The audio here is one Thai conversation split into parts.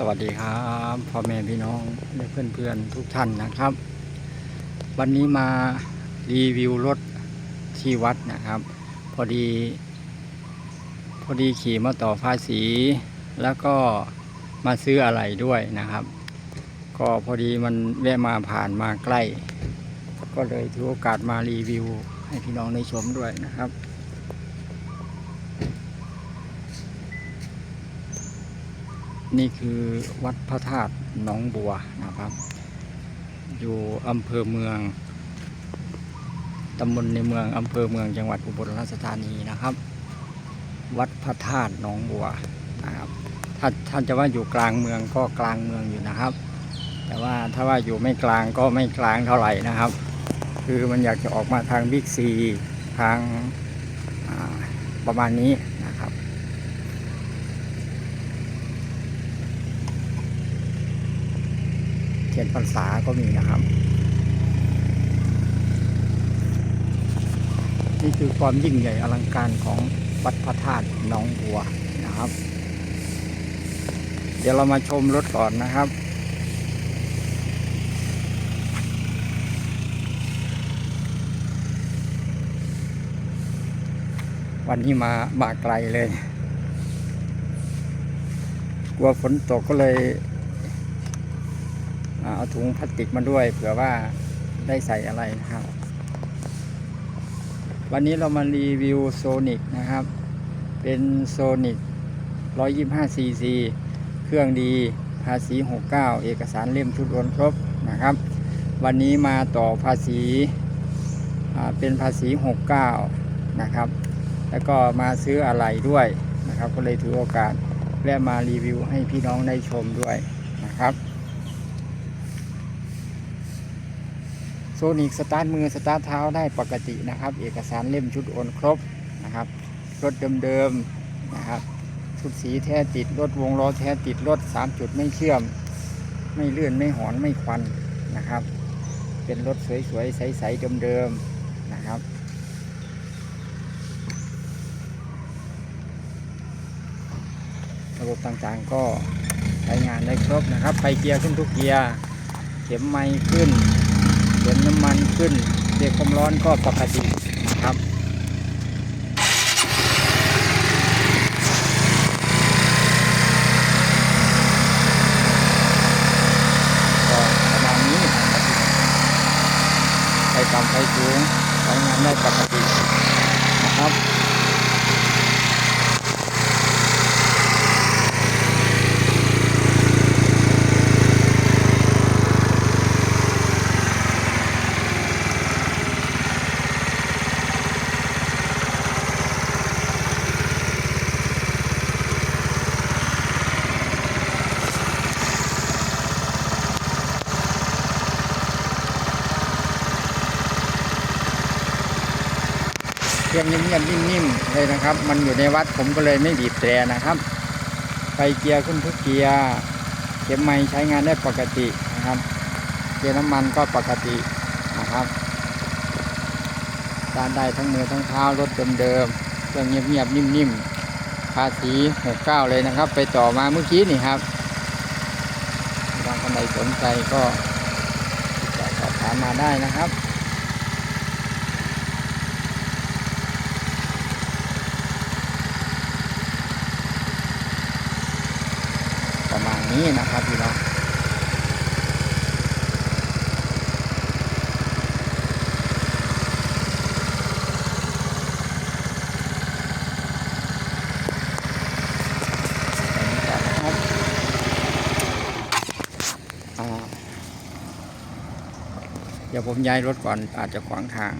สวัสดีครับพ่อแม่พี่น้องและเพื่อนๆทุกท่านนะครับ วันนี้มารีวิวรถที่วัดนะครับ พอดี พอดีขี่มาต่อภาษี แล้วก็มาซื้ออะไรด้วยนะครับ ก็พอดีมันแวะมาผ่านมาใกล้ ก็เลยถือโอกาสมารีวิว ให้พี่น้องได้ชมด้วยนะครับ นี่คือวัดพระธาตุหนองบัวนะครับ อยู่อำเภอเมืองตำบลในเมืองอำเภอเมืองจังหวัดอุบลราชธานีนะครับ วัดพระธาตุหนองบัวนะครับถ้าท่านจะว่าอยู่กลางเมืองก็กลางเมืองอยู่นะครับ แต่ว่าถ้าว่าอยู่ไม่กลางก็ไม่กลางเท่าไหร่นะครับ คือมันอยากจะออกมาทางบิ๊กซีทางประมาณนี้นะครับ เทียนพรรษาก็มีนะครับ นี่คือความยิ่งใหญ่อลังการของวัดพระธาตุหนองบัวนะครับ เดี๋ยวเรามาชมรถก่อนนะครับวันนี้มามาไกลเลย กลัวฝนตกก็เลย เอาถุงพลาสติกมาด้วยเผื่อว่าได้ใส่อะไรนะครับ วันนี้เรามารีวิวโซนิกนะครับ เป็นโซนิก125ซีซีเครื่องดีภาษี 69 เอกสารเล่มชุดโอนครบนะครับ วันนี้มาต่อภาษีเป็นภาษี 69 นะครับ แล้วก็มาซื้ออะไรด้วยนะครับ ก็เลยถือโอกาสแวะมารีวิวให้พี่น้องได้ชมด้วยนะครับ โซนิกสตาร์ทมือสตาร์ทเท้าได้ปกตินะครับ เอกสารเล่มชุดโอนครบนะครับรถเดิมๆนะครับชุดสีแท้ติดรถวงล้อแท้ติดรถ3จุดไม่เชื่อม ไม่เลื่อนไม่หอนไม่ควันนะครับ เป็นรถสวยๆใสๆเดิมๆนะครับระบบต่างๆก็ใช้งานได้ครบนะครับไฟเกียร์ขึ้นทุกเกียร์ เข็มไม้ขึ้น เข็มน้ำมันขึ้นเด็กความร้อนก็ปกติครับก็ประมาณนี้นะครับไฟต่ำไปสูงใช้งานได้ปกติ เครื่องเงียบๆนิ่มๆเลยนะครับ มันอยู่ในวัดผมก็เลยไม่บีบแตรนะครับไฟเกียร์ขึ้นทุกเกียร์เข็มไม้ใช้งานได้ปกตินะครับ เกียร์น้ำมันก็ปกตินะครับการได้ทั้งมือทั้งเท้ารถเดิมๆเครื่องเงียบๆนิ่มๆภาษี69เลยนะครับ ไปต่อมาเมื่อกี้นี่ครับบางคนใดสนใจก็ติดต่อสอบถามมาได้นะครับ ประมาณ นี้นะครับพี่น้องเดี๋ยวผมย้ายรถก่อนอาจจะขวางทาง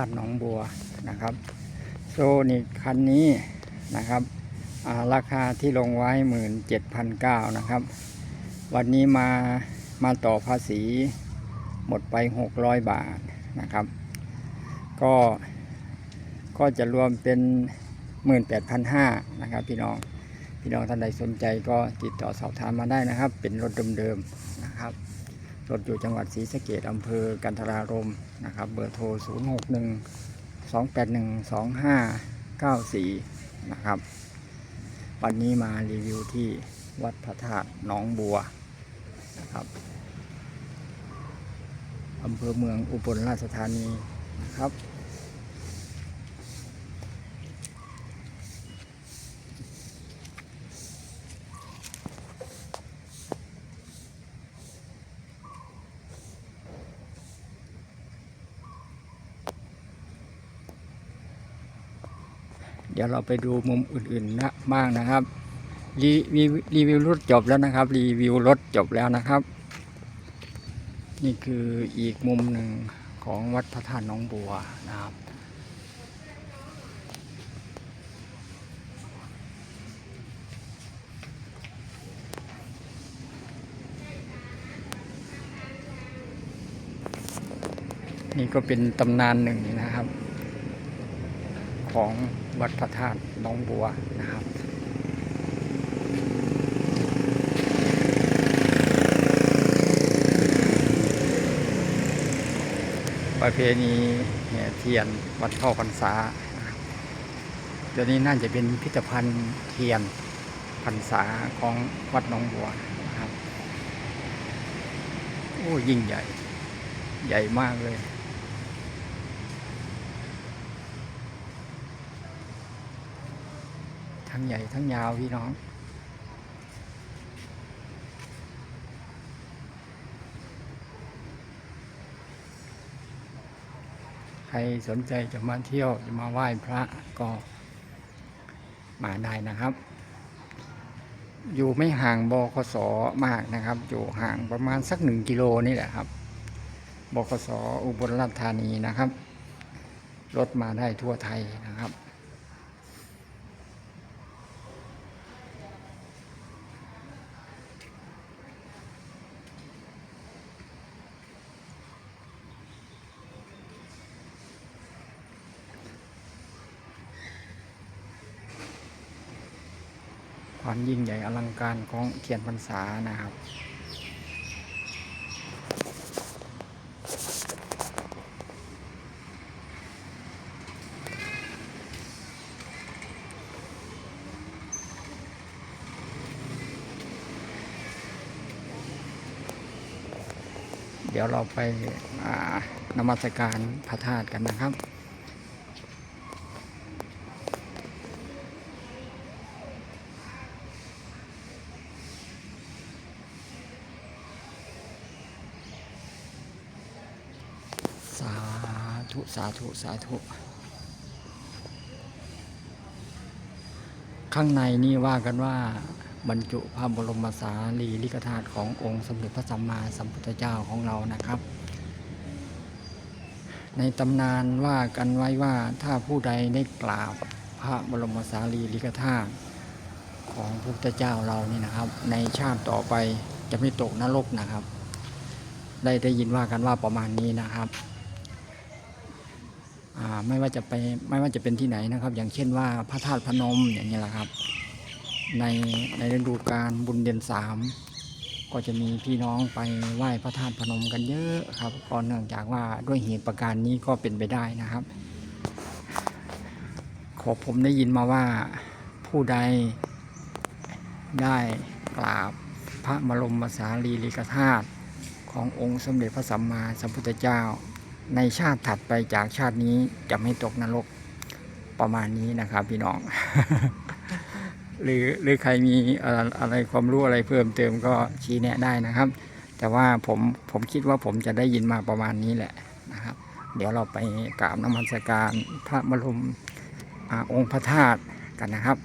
าตุหนองบัวนะครับโซนิกคันนี้นะครับราคาที่ลงไว้หมื่นเจ็ดพันเก้านะครับ วันนี้มามาต่อภาษีหมดไปหกร้อยบาทนะครับ ก็ก็จะรวมเป็นหมื่นแปดพันห้านะครับพี่น้องพี่น้องท่านใดสนใจก็ติดต่อสอบถามมาได้นะครับ เป็นรถเดิมๆนะครับ รถอยู่จังหวัดศรีสะเกดอำเภอกันทรารมนะครับ เบอร์โทร 0 6 1 2 8 1 2 5 9 4 นะครับ วันนี้มารีวิวที่วัดพระธาตุหนองบัวนะครับอำเภอเมืองอุบลราชธานีนะครับ เดี๋ยวเราไปดูมุมอื่นๆนะบ้างนะครับรีรีรีวิวรถจบแล้วนะครับรีวิวรถจบแล้วนะครับ นี่คืออีกมุมหนึ่งของวัดพระธาตุหน้องบัวนะครับนี่ก็เป็นตำนานหนึ่งนะครับ ของวัดพระธาตุน้องบัวนะครับประเพณีแห่เทียนวัดเข้าพรรษานะครับเดี๋ยวนี้น่าจะเป็นพิพิธภัณฑ์เทียนพรรษาของวัดหน้องบัวนะครับ โอ้ยิ่งใหญ่ ใหญ่มากเลย ทั้งใหญ่ทั้งยาวพี่น้อง ใครสนใจจะมาเที่ยวจะมาไหว้พระก็มาได้นะครับ อยู่ไม่ห่างบคสมากนะครับ อยู่ห่างประมาณสักหนึ่งกิโลนี่แหละครับบคสอุบลราชธานีนะครับ รถมาได้ทั่วไทยนะครับ ความยิ่งใหญ่อลังการของเทียนพรรษานะครับเดี๋ยวเราไปนมัสการพระธาตุกันนะครับ สา ธุสาธุสาธุ ข้างในนี่ว่ากันว่าบรรจุพระบรมสารีริกธาตุขององค์สมเด็จพระสัมมาสัมพุทธเจ้าของเรานะครับ ในตำนานว่ากันไว้ว่าถ้าผู้ใดได้กราบพระบรมสารีริกธาตุของพระพุทธเจ้าเรานี่นะครับ ในชาติต่อไปจะไม่ตกนรกนะครับ ได้ได้ยินว่ากันว่าประมาณนี้นะครับ ไม่ว่าจะไปไม่ว่าจะเป็นที่ไหนนะครับ อย่างเช่นว่าพระธาตุพนมอย่างนี้แหละครับ ในในฤดูกาลบุญเดือนสามก็จะมีพี่น้องไปไหว้พระธาตุพนมกันเยอะครับก็เนื่องจากว่าด้วยเหตุประการนี้ก็เป็นไปได้นะครับ ขอผมได้ยินมาว่าผู้ใดได้กราบพระบรมสารีริกธาตุขององค์สมเด็จพระสัมมาสัมพุทธเจ้า ในชาติถัดไปจากชาตินี้จะไม่ตกนรกประมาณนี้นะครับ พี่น้อง หรือหรือใครมีอะไรความรู้อะไรเพิ่มเติมก็ชี้แนะได้นะครับ แต่ว่าผมผมคิดว่าผมจะได้ยินมาประมาณนี้แหละนะครับ เดี๋ยวเราไปกราบนมัสการพระบรมอองค์พระธาตุกันนะครับ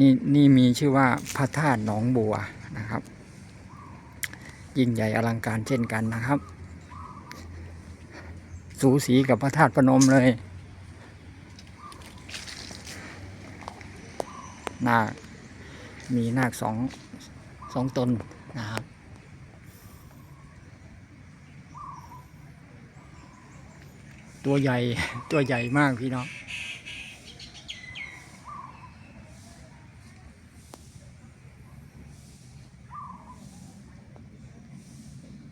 นี่นี่มีชื่อว่าพระธาตุหนองบัวนะครับ ยิ่งใหญ่อลังการเช่นกันนะครับ สูสีกับพระธาตุพนมเลยนาคมีนาคสองสองตนนะครับ ตัวใหญ่ตัวใหญ่มากพี่น้อง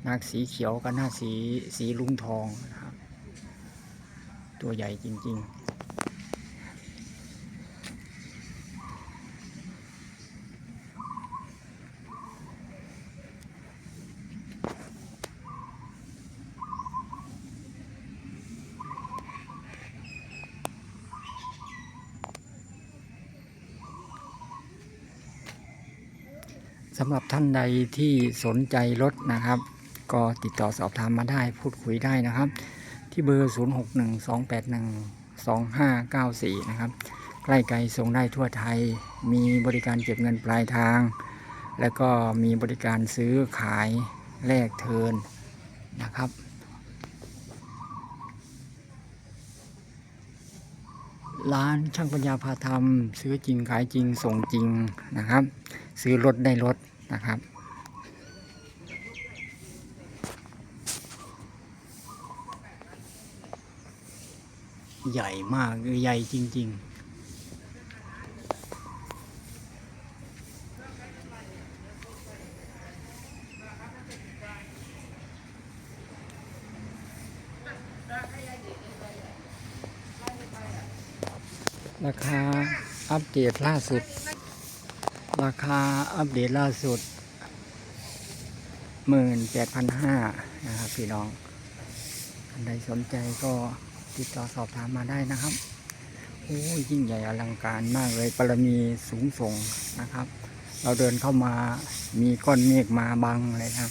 นาคสีเขียวกับนาคสีสีลุงทองนะครับ ตัวใหญ่จริง ๆสำหรับท่านใดที่สนใจรถนะครับ ก็ติดต่อสอบถามมาได้พูดคุยได้นะครับ ที่เบอร์ 0612812594 นะครับ ใกล้ไกลส่งได้ทั่วไทย มีบริการเก็บเงินปลายทาง แล้วก็มีบริการซื้อขายแลกเทินนะครับร้านช่างปัญญาพาทำซื้อจริงขายจริงส่งจริงนะครับ ซื้อรถได้รถนะครับ ใหญ่มากใหญ่จริง ๆราคาอัปเดตล่าสุด ราคาอัปเดตล่าสุดหมื่นแปดพันห้านะครับพี่น้องท่านใดสนใจก็ ติดต่อสอบถามมาได้นะครับโอ้ยยิ่งใหญ่อลังการมากเลยปรมีสูงส่งนะครับ เราเดินเข้ามามีก้อนเมฆมาบังเลยครับ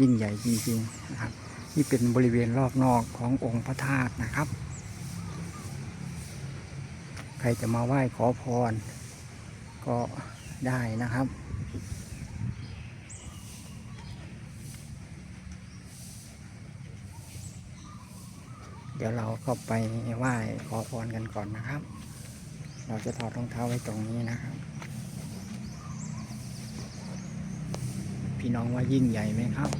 ยิ่งใหญ่จริงๆนะครับนี่เป็นบริเวณรอบนอกขององค์พระธาตุนะครับ ใครจะมาไหว้ขอพร ก็ได้นะครับ เดี๋ยวเราเข้าไปไหว้ขอพรกันก่อนนะครับ เราจะถอดรองเท้าไว้ตรงนี้นะครับ พี่น้องว่ายิ่งใหญ่ไหมครับ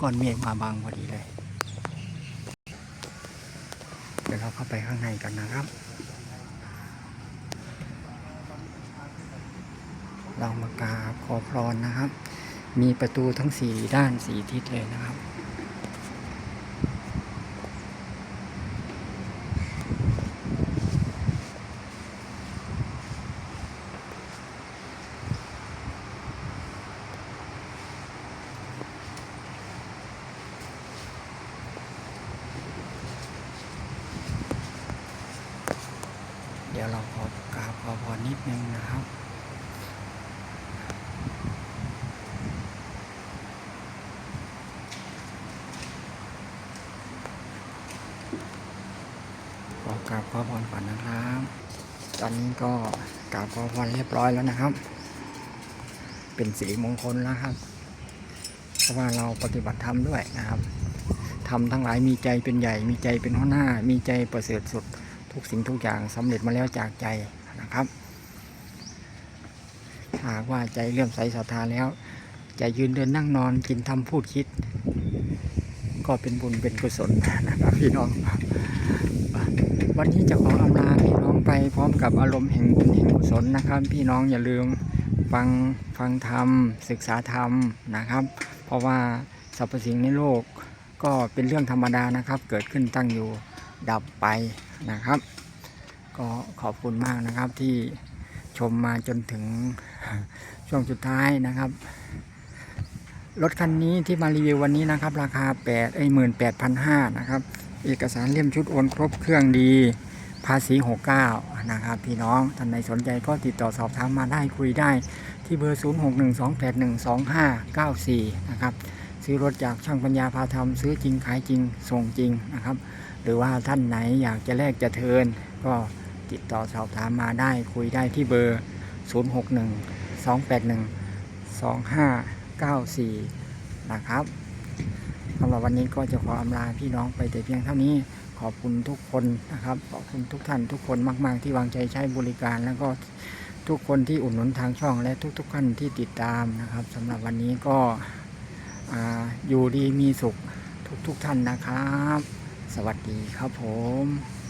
ก้อนเมฆมาบางพอดีเลย เดี๋ยวเราเข้าไปข้างในกันนะครับ เรามากราบขอพรนะครับ มีประตูทั้งสี่ด้านสี่ทิศเลยนะครับเดี๋ยวเราขอกราบขอพรนิดนึงนะ ขอกราบขอพรก่อนนะครับ ตอนนี้ก็กราบขอพรเรียบร้อยแล้วนะครับ เป็นสิริมงคลแล้วครับเพราะว่าเราปฏิบัติธรรมด้วยนะครับทำทั้งหลายมีใจเป็นใหญ่ มีใจเป็นหัวหน้า มีใจประเสริฐสุด ทุกสิ่งทุกอย่างสำเร็จมาแล้วจากใจนะครับ หากว่าใจเลื่อมใสศรัทธาแล้วจะยืนเดินนั่งนอนกินทำพูดคิด ก็เป็นบุญเป็นกุศลนะครับพี่น้อง วันนี้จะขออำลาพี่น้องไปพร้อมกับอารมณ์แห่งบุญแห่งกุศลนะครับ พี่น้องอย่าลืมฟังฟังธรรม ศึกษาธรรมนะครับ เพราะว่าสรรพสิ่งในโลกก็เป็นเรื่องธรรมดานะครับ เกิดขึ้นตั้งอยู่ดับไปนะครับ ก็ขอบคุณมากนะครับที่ชมมาจนถึงช่วงสุดท้ายนะครับรถคันนี้ที่มารีวิววันนี้นะครับ ราคา8ไอ้หมื่นแปดพันห้านะครับ เอกสารเล่มชุดโอนครบเครื่องดี ภาษี69นะครับ พี่น้องท่านใดสนใจก็ติดต่อสอบถามมาได้คุยได้ที่เบอร์ 0612812594 นะครับ ซื้อรถจากช่างปัญญาพาทำซื้อจริงขายจริง ส่งจริงนะครับ หรือว่าท่านไหนอยากจะแลกจะเทิน ก็ติดต่อสอบถามมาได้คุยได้ที่เบอร์ 0612812594 นะครับ สำหรับวันนี้ก็จะขออำลาพี่น้องไปแต่เพียงเท่านี้ ขอบคุณทุกคนนะครับ ขอบคุณทุกท่านทุกคนมาก ๆ ที่วางใจใช้บริการ แล้วก็ทุกคนที่อุดหนุนทางช่อง และทุกๆท่านที่ติดตามนะครับสำหรับวันนี้ก็ออยู่ดีมีสุขทุกทุกๆท่านนะครับ สวัสดีครับผม